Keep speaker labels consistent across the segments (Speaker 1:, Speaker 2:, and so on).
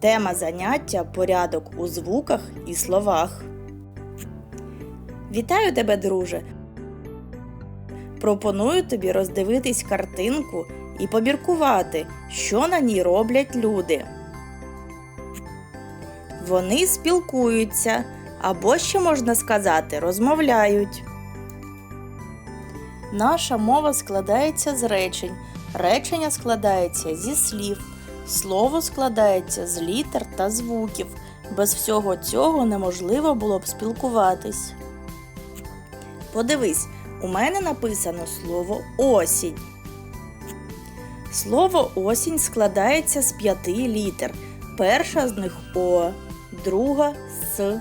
Speaker 1: Тема заняття порядок у звуках і словах. Вітаю тебе, друже! Пропоную тобі роздивитись картинку і поміркувати, що на ній роблять люди. Вони спілкуються або ще можна сказати, розмовляють. Наша мова складається з речень. Речення складається зі слів. Слово складається з літер та звуків. Без всього цього неможливо було б спілкуватись. Подивись, у мене написано слово осінь. Слово осінь складається з п'яти літер. Перша з них О, друга С,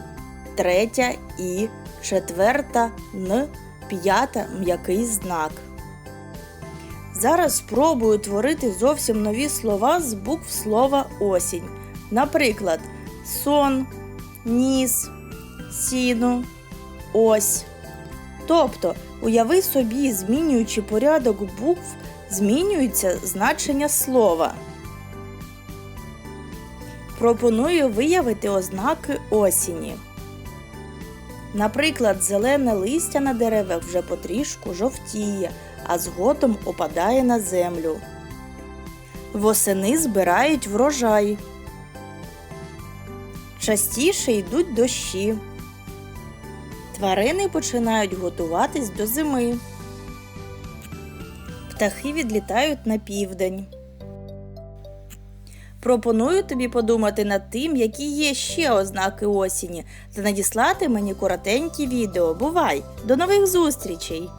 Speaker 1: третя І, четверта Н, п'ята м'який знак. Зараз спробую творити зовсім нові слова з букв слова осінь. Наприклад, сон, ніс, сіно, ось. Тобто, уяви собі, змінюючи порядок букв, змінюється значення слова. Пропоную виявити ознаки осені. Наприклад, зелене листя на деревах вже потрішку жовтіє, а згодом опадає на землю. Восени збирають врожай. Частіше йдуть дощі. Тварини починають готуватись до зими. Птахи відлітають на південь. Пропоную тобі подумати над тим, які є ще ознаки осені, та надіслати мені коротенькі відео. Бувай! До нових зустрічей!